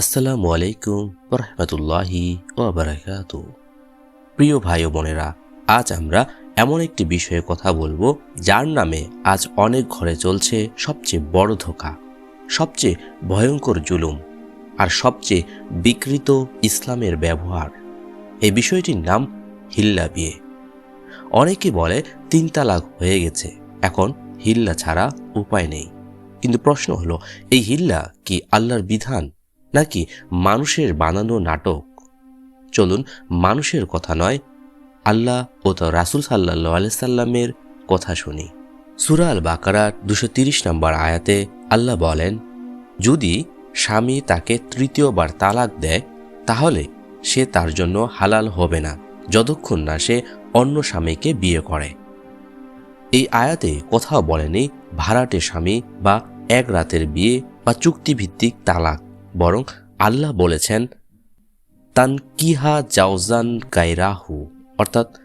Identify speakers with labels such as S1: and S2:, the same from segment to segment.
S1: আসসালামু আলাইকুম রহমতুল্লাহি ওবরাকাতু। প্রিয় ভাই বোনেরা, আজ আমরা এমন একটি বিষয়ে কথা বলব, যার নামে আজ অনেক ঘরে চলছে সবচেয়ে বড় ধোকা, সবচেয়ে ভয়ঙ্কর জুলুম, আর সবচেয়ে বিকৃত ইসলামের ব্যবহার। এই বিষয়টির নাম হিল্লা বিয়ে। অনেকে বলে তিন তালাক হয়ে গেছে, এখন হিল্লা ছাড়া উপায় নেই। কিন্তু প্রশ্ন হলো, এই হিল্লা কি আল্লাহর বিধান নাকি মানুষের বানানো নাটক? চলুন, মানুষের কথা নয়, আল্লাহ ও তো রাসুল সাল্লাহ আলাইসাল্লামের কথা শুনি। সুরা আল বাকারার দুশো তিরিশ নম্বর আয়াতে আল্লাহ বলেন, যদি স্বামী তাকে তৃতীয়বার তালাক দেয়, তাহলে সে তার জন্য হালাল হবে না, যতক্ষণ না সে অন্য স্বামীকে বিয়ে করে। এই আয়াতে কোথাও বলেনি ভাড়াটে স্বামী বা এক রাতের বিয়ে বা চুক্তিভিত্তিক তালাক। বরং আল্লাহ বলেছেন, তানকিহা জাওজান গায়রাহু, অর্থাৎ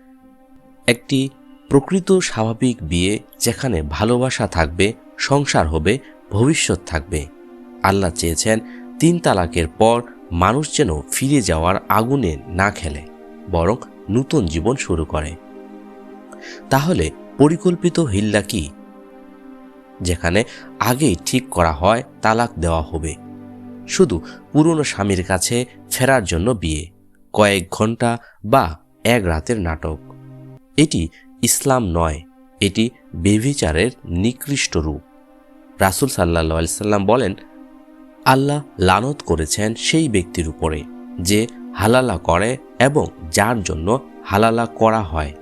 S1: একটি প্রকৃত স্বাভাবিক বিয়ে যেখানে ভালোবাসা থাকবে, সংসার হবে, ভবিষ্যৎ থাকবে। আল্লাহ চেয়েছেন তিন তালাকের পর মানুষ যেন ফিরে যাওয়ার আগুনে না খেলে, বরং নূতন জীবন শুরু করে। তাহলে পরিকল্পিত হিল্লা কি? যেখানে আগেই ঠিক করা হয়, তালাক দেওয়া হবে। শুধু পুরনো স্বামীর কাছে ফেরার জন্য বিয়ে, কয়েক ঘণ্টা বা এক রাতের নাটক। এটি ইসলাম নয়, এটি বেভিচারের নিকৃষ্ট রূপ। রাসুল সাল্লা সাল্লাম বলেন, আল্লাহ লানত করেছেন সেই ব্যক্তির উপরে, যে হালালা করে এবং যার জন্য হালালা করা হয়।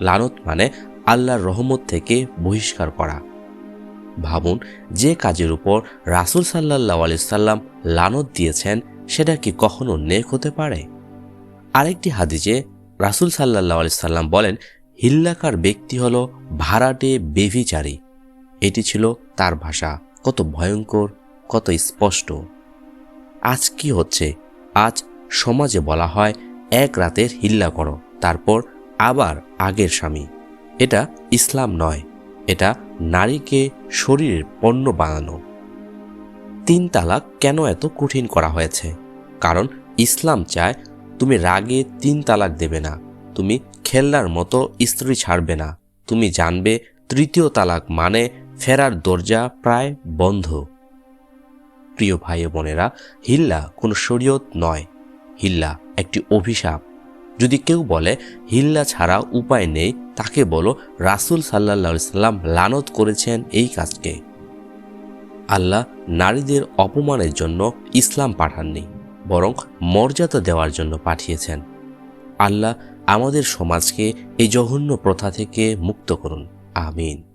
S1: লানত মানে আল্লাহর রহমত থেকে বহিষ্কার করা। ভাবুন, যে কাজের উপর রাসুল সাল্লাহ আলিয়াল্লাম লানত দিয়েছেন, সেটা কি কখনো নেক হতে পারে? আরেকটি হাদিজে রাসুল সাল্লাহ আলিয়াল্লাম বলেন, হিল্লাকার ব্যক্তি হল ভাড়াটে বেভিচারী। এটি ছিল তার ভাষা। কত ভয়ঙ্কর, কত স্পষ্ট। আজ কি হচ্ছে? আজ সমাজে বলা হয়, এক রাতের হিল্লা করো, তারপর আবার আগের স্বামী। এটা ইসলাম নয়। এটা নারীকে শরীরের পণ্য বানানো। তিন তালাক কেন এত কঠিন করা হয়েছে? কারণ ইসলাম চায় তুমি রাগে তিন তালাক দেবে না, তুমি খেলনার মতো স্ত্রী ছাড়বে না, তুমি জানবে তৃতীয় তালাক মানে ফেরার দরজা প্রায় বন্ধ। প্রিয় ভাই বোনেরা, হিল্লা কোনো শরীয়ত নয়। হিল্লা একটি অভিশাপ। যদি কেউ বলে, হিল্লা ছাড়া উপায় নেই তাকে বলো, রাসুল সাল্লা সাল্লাম লানত করেছেন এই কাজকে। আল্লাহ নারীদের অপমানের জন্য ইসলাম পাঠাননি, বরং মর্যাদা দেওয়ার জন্য পাঠিয়েছেন। আল্লাহ আমাদের সমাজকে এই জঘন্য প্রথা থেকে মুক্ত করুন। আমিন।